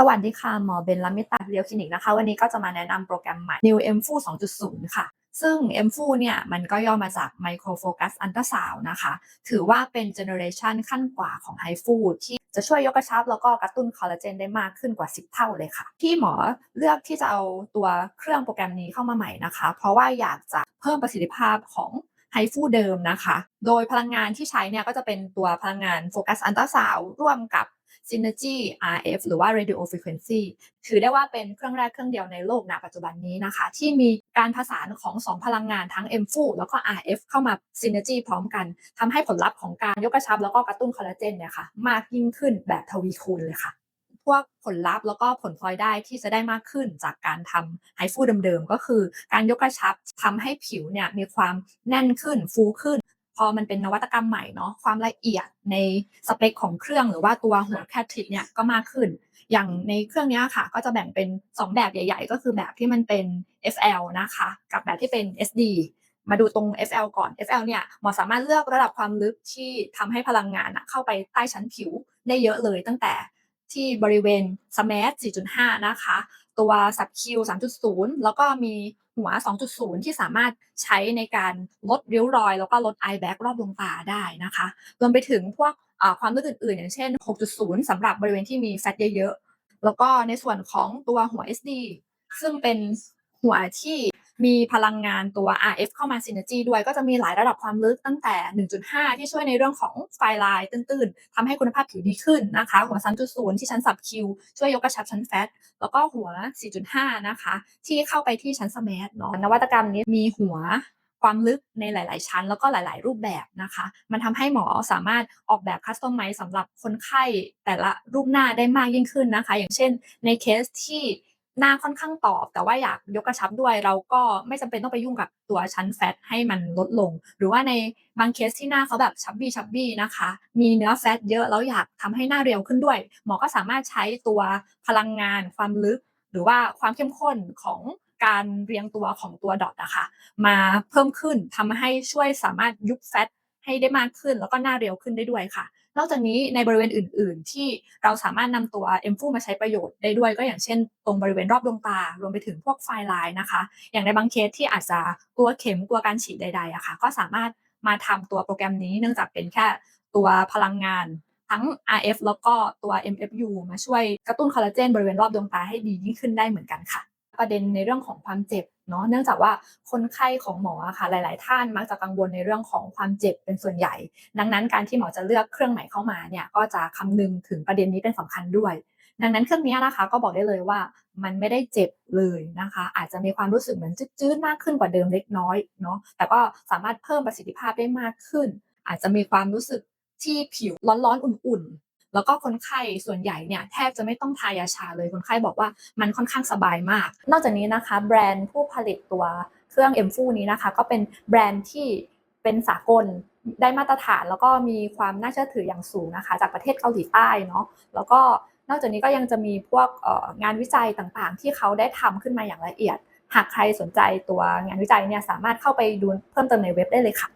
สวัสดีค่ะ หมอเบนลามิตาเรียวคลินิกนะคะ วันนี้ก็จะมาแนะนำโปรแกรมใหม่ New m f u 2.0 ค่ะ ซึ่ง m f u เนี่ย มันก็ย่อมาจาก Micro Focus Ultrasound นะคะ ถือว่าเป็นเจเนอเรชันขั้นกว่าของ h i f u ที่จะช่วยยกกระชับแล้วก็กระตุ้นคอลลาเจนได้มากขึ้นกว่า 10 เท่าเลยค่ะ ที่หมอเลือกที่จะเอาตัวเครื่องโปรแกรมนี้เข้ามาใหม่นะคะ เพราะว่าอยากจะเพิ่มประสิทธิภาพของไฮฟูเดิมนะคะ โดยพลังงานที่ใช้เนี่ยก็จะเป็นตัวพลังงานโฟกัสอันตราซาวร่วมกับ Synergy RF หรือว่า Radio Frequency ถือได้ว่าเป็นเครื่องแรกเครื่องเดียวในโลกณปัจจุบันนี้นะคะ ที่มีการผสานของ 2 พลังงานทั้ง m f u แล้วก็ RF เข้ามา Synergy พร้อมกันทำให้ผลลัพธ์ของการยกกระชับแล้วก็กระตุ้นคอลลาเจนเนี่ยค่ะมากยิ่งขึ้นแบบทวีคูณเลยค่ะพวกผลลัพธ์แล้วก็ผลพลอยได้ที่จะได้มากขึ้นจากการทำไฮฟูเดิมๆ ก็คือการยกกระชับทำให้ผิวเนี่ยมีความแน่นขึ้นฟูขึ้น พอมันเป็นนวัตกรรมใหม่เนาะความละเอียดในสเปคของเครื่องหรือว่าตัวหัวแคทริดเนี่ยก็มากขึ้น อย่างในเครื่องนี้ค่ะ ก็จะแบ่งเป็น 2 แบบใหญ่ ๆ ก็คือแบบที่มันเป็น FL นะคะ กับแบบที่เป็น SD มาดูตรง FL ก่อน FL เนี่ยหมอสามารถเลือกระดับความลึกที่ทำให้พลังงานเข้าไปใต้ชั้นผิวได้เยอะเลยตั้งแต่ที่บริเวณ SMART 4.5 นะคะ ตัว Sub Q 3.0 แล้วก็มีหัว 2.0 ที่สามารถใช้ในการลดริ้วรอย แล้วก็ลด eye bag รอบดวงตาได้นะคะ รวมไปถึงพวกความลึกอื่นๆ อย่างเช่น 6.0สำหรับบริเวณที่มีแฟตเยอะๆ แล้วก็ในส่วนของตัวหัว SD ซึ่งเป็นหัวที่ มีพลังงานตัว RF เข้ามา Synergy ด้วยก็จะมีหลายระดับความลึกตั้งแต่ 1.5 ที่ช่วยในเรื่องของไฟลายตื้นๆทำให้คุณภาพผิวดีขึ้นนะคะหัว 3.0 ที่ชั้นสับคิวช่วยยกกระชับชั้นแฟต แล้วก็หัว 4.5 นะคะ ที่เข้าไปที่ชั้นสมาร์ทเนาะนวัตกรรมนี้มีหัวความลึกในหลาย ๆ ชั้นแล้วก็หลาย ๆ รูปแบบนะคะ มันทำให้หมอสามารถออกแบบคัสตอมไมซ์สำหรับคนไข้แต่ละรูปหน้าได้มากยิ่งขึ้นนะคะ อย่างเช่นในเคสที่ หน้าค่อนข้างตอบ แต่ว่าอยากยกกระชับด้วย เราก็ไม่จำเป็นต้องไปยุ่งกับตัวชั้นแฟตให้มันลดลง หรือว่าในบางเคสที่หน้าเขาแบบชับบี้ชับบี้นะคะ มีเนื้อแฟตเยอะแล้วอยากทำให้หน้าเรียวขึ้นด้วย หมอก็สามารถใช้ตัวพลังงาน ความลึก หรือว่าความเข้มข้นของการเรียงตัวของตัวดอทนะคะมาเพิ่มขึ้นทำให้ช่วยสามารถยุบแฟตให้ได้มากขึ้น แล้วก็หน้าเรียวขึ้นได้ด้วยค่ะ นอกจากนี้ในบริเวณอื่น ๆ ที่เราสามารถนำตัวเอ็มฟูมาใช้ประโยชน์ได้ด้วยก็อย่างเช่น ตรงบริเวณรอบดวงตารวมไปถึงพวกไฟลายนะคะ อย่างในบางเคสที่อาจจะกลัวเข็มกลัวการฉีดใดๆอะค่ะก็สามารถมาทำตัวโปรแกรมนี้เนื่องจากเป็นแค่ตัวพลังงานทั้ง RF แล้วก็ตัว MFU มาช่วยกระตุ้นคอลลาเจนบริเวณรอบดวงตาให้ดียิ่งขึ้นได้เหมือนกันค่ะ ประเด็นในเรื่องของความเจ็บ เนาะเนื่องจากว่าคนไข้ของหมอค่ะหลาย ๆ ท่านมักจะกังวลในเรื่องของความเจ็บเป็นส่วนใหญ่ ดังนั้นการที่หมอจะเลือกเครื่องใหม่เข้ามาเนี่ยก็จะคำนึงถึงประเด็นนี้เป็นสำคัญด้วย ดังนั้นเครื่องนี้นะคะก็บอกได้เลยว่ามันไม่ได้เจ็บเลยนะคะ อาจจะมีความรู้สึกเหมือนจืดๆมากขึ้นกว่าเดิมเล็กน้อยเนาะแต่ก็สามารถเพิ่มประสิทธิภาพได้มากขึ้น อาจจะมีความรู้สึกที่ผิวร้อนๆ อุ่น แล้วก็คนไข้ส่วนใหญ่เนี่ยแทบจะไม่ต้องทายาชาเลยคนไข้บอกว่ามันค่อนข้างสบายมาก นอกจากนี้นะคะ แบรนด์ผู้ผลิตตัวเครื่องเอ็มฟูนี้นะคะ ก็เป็นแบรนด์ที่เป็นสากลได้มาตรฐานแล้วก็มีความน่าเชื่อถืออย่างสูงนะคะ จากประเทศเกาหลีใต้เนาะแล้วก็นอกจากนี้ก็ยังจะมีพวกงานวิจัยต่างๆ ที่เขาได้ทำขึ้นมาอย่างละเอียด หากใครสนใจตัวงานวิจัยเนี่ยสามารถเข้าไปดูเพิ่มเติมในเว็บได้เลยค่ะ